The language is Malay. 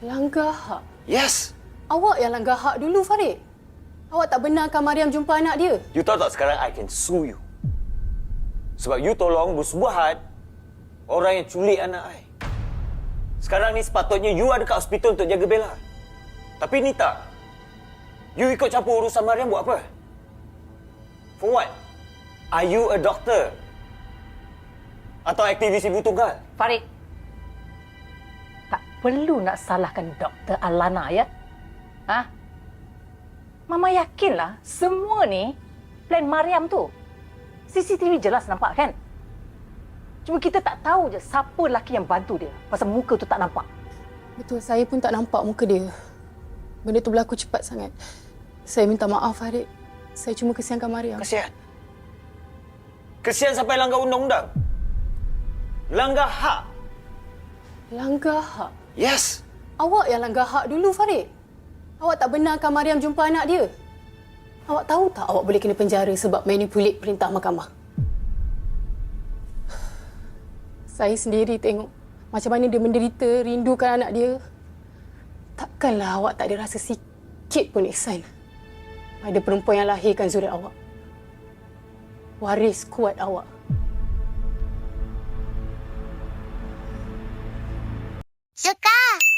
Langgar hak? Yes. Awak yang langgar hak dulu, Farid. Awak tak benarkan Mariam jumpa anak dia. You tahu tak sekarang I can sue you. Sebab you tolong bersubuhat orang yang culik anak I. Sekarang ni sepatutnya you ada kat hospital untuk jaga Bella. Tapi ni tak. You ikut campur urusan Mariam buat apa? For what? Are you a doctor? Atau aktivis ibu tunggal? Farid, perlu nak salahkan Dr. Alana ya. Ha? Mama yakinlah semua ni plan Mariam tu. CCTV jelas nampak kan? Cuma kita tak tahu je siapa lelaki yang bantu dia. Pasal muka tu tak nampak. Betul, saya pun tak nampak muka dia. Benda tu berlaku cepat sangat. Saya minta maaf, Farid. Saya cuma kesiankan Mariam. Kesian. Kesian sampai langgar undang-undang. Langgar hak. Langgar hak? Yes. Awak yang langgar hak dulu, Farid. Awak tak benarkan Mariam jumpa anak dia. Awak tahu tak awak boleh kena penjara sebab manipulate perintah mahkamah? Saya sendiri tengok macam mana dia menderita, rindukan anak dia. Takkanlah awak tak ada rasa sikit pun ihsan pada perempuan yang lahirkan zuriat awak. Waris kuat awak. しゅか。